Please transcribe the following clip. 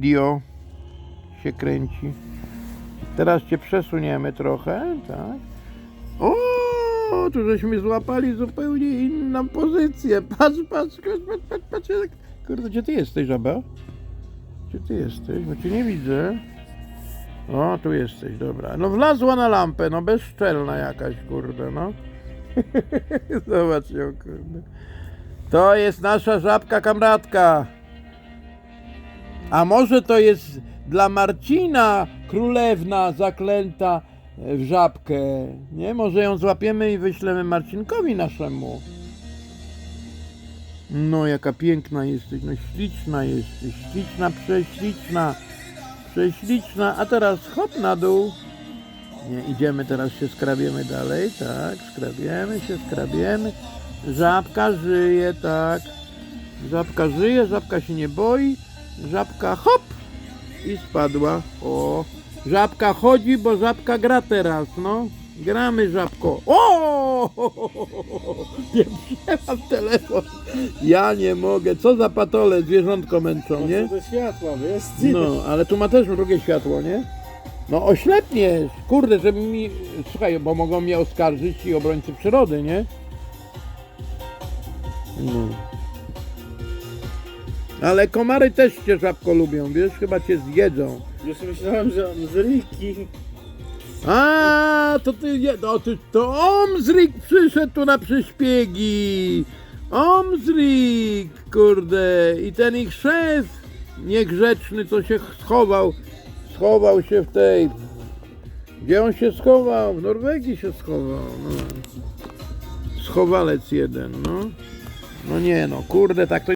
Dio się kręci. Teraz cię przesuniemy trochę, tak? O, tu żeśmy złapali zupełnie inną pozycję. Patrz, patrz, patrz, patrz, patrz, Kurde, gdzie ty jesteś, żaba? Gdzie ty jesteś? Bo cię nie widzę. O, tu jesteś, dobra. No wlazła na lampę, no bezczelna jakaś, kurde, no. Zobacz ją, kurde. To jest nasza żabka kamratka. A może to jest dla Marcina królewna zaklęta w żabkę? Nie? Może ją złapiemy i wyślemy Marcinkowi naszemu. No, jaka piękna jesteś, no śliczna jesteś, śliczna, prześliczna, prześliczna, a teraz hop na dół. Nie, idziemy, teraz się skrabiemy dalej, tak, skrabiemy się, skrabiemy. Żabka żyje, tak. Żabka żyje, żabka się nie boi. Żabka hop i spadła. O, żabka chodzi, bo żabka gra teraz, no. Gramy żabko. O! Nie wzięłam telefon. Ja nie mogę. Co za patole zwierzątko męczą, nie? Do światła, wiesz? No, ale tu ma też drugie światło, nie? No oślepniesz, kurde, żeby mi... Słuchaj, bo mogą mnie oskarżyć ci obrońcy przyrody, nie? No. Ale komary też cię żabko lubią, wiesz? Chyba cię zjedzą. Już myślałem, że Riki. A, to ty, nie, no, ty to Omzrik przyszedł tu na przyszpiegi. Omzrik, kurde, i ten ich szef niegrzeczny, co się schował, schował się w tej, gdzie on się schował? W Norwegii się schował, no. Schowalec jeden, no. No nie no, kurde, tak to